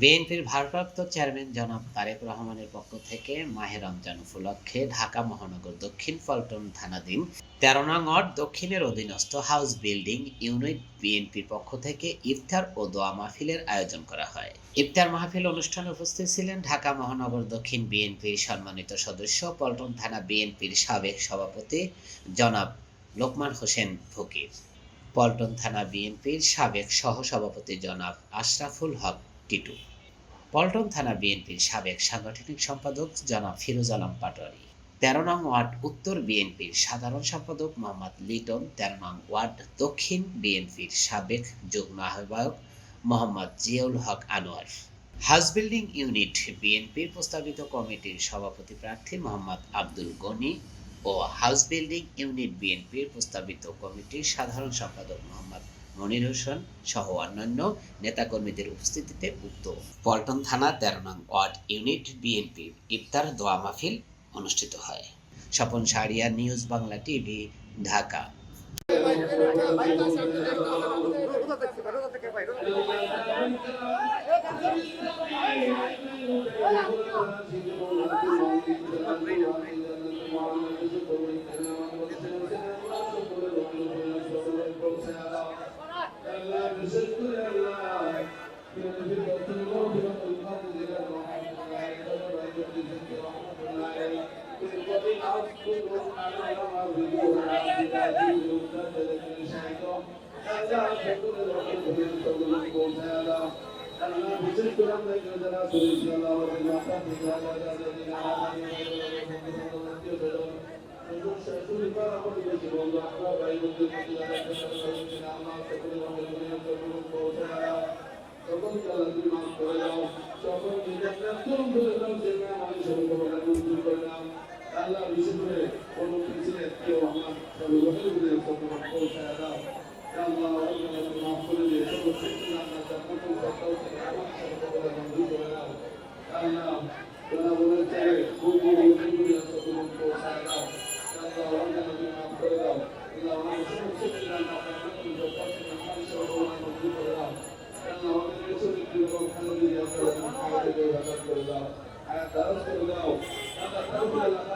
বিএনপির ভারপ্রাপ্ত চেয়ারম্যান জনাব তারেক রহমানের পক্ষ থেকে মাহে রমজান উপলক্ষে ঢাকা মহানগর দক্ষিণ পল্টন থানাধীন তেরো নং দক্ষিণের অধীনস্থ হাউস বিল্ডিং ইউনিট বিএনপির পক্ষ থেকে ইফতার ও দোয়া মাহফিলের আয়োজন করা হয়। ইফতার মাহফিল অনুষ্ঠানে উপস্থিত ছিলেন ঢাকা মহানগর দক্ষিণ বিএনপির সম্মানিত সদস্য, পল্টন থানা বিএনপির সাবেক সভাপতি জনাব লোকমান হোসেন ফকির, পল্টন থানা বিএনপির সাবেক সহসভাপতি জনাব আশরাফুল হক টিটু। পল্টন থানা বিএনপির সাবেক সাংগঠনিক সম্পাদক জনাব ফিরোজ আলম পাটোয়ারি। তেরো নং ওয়ার্ড, উত্তর বিএনপির সাধারণ সম্পাদক মোহাম্মদ লিটন, তেরো নং ওয়ার্ড, দক্ষিণ বিএনপির সাবেক যুগ্ম আহ্বায়ক Mohammad Ziaul Haque Anwar. House building unit বিএনপির প্রস্তাবিত কমিটির সভাপতি প্রার্থী মোহাম্মদ আব্দুল গনি ও হাউস বিল্ডিং ইউনিট বিএনপির প্রস্তাবিত কমিটির সাধারণ সম্পাদক মোহাম্মদ মনির হোসেন সহ অন্যান্য নেতাকর্মীদের উপস্থিতিতে উক্ত পল্টন থানা তেরো নং ওয়ার্ড ইউনিট বিএনপি ইফতার দোয়া মাহফিল অনুষ্ঠিত হয় স্বপন সারিয়া নিউজ বাংলা টিভি ঢাকা সকল জলাদি মাফ করে দাও সকল নিজের তুম করে দাও সেখানে আমি সকল করে দাও আল্লাহ বিশেষ করে কোন প্রেসিডেন্ট কেউ আমার সর্বশেষ পৌঁছায় দাও। আল্লাহ মাফ করে দিয়ে সমস্ত আল্লাহ সপ্তাহ থেকে আমার সর্বদা বন্ধু করে দাও। আল্লাহ ওরা বলে চাই খুব বন্ধু সকল পৌঁছায় দাও। আল্লাহ, আমাকে মাফ করে দাও। আল্লাহ আমার সমস্ত আল্লাহ সপ্তাহ থেকে আমার সর্বদা বন্ধু করে দাও। আল্লাহ আমাদের শরীর এবং খালো দিয়ে আপনারা খাওয়াতে ব্যবহার করে দাও। আল্লাহ আল্লাহ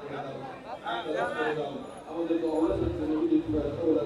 করে দাও করে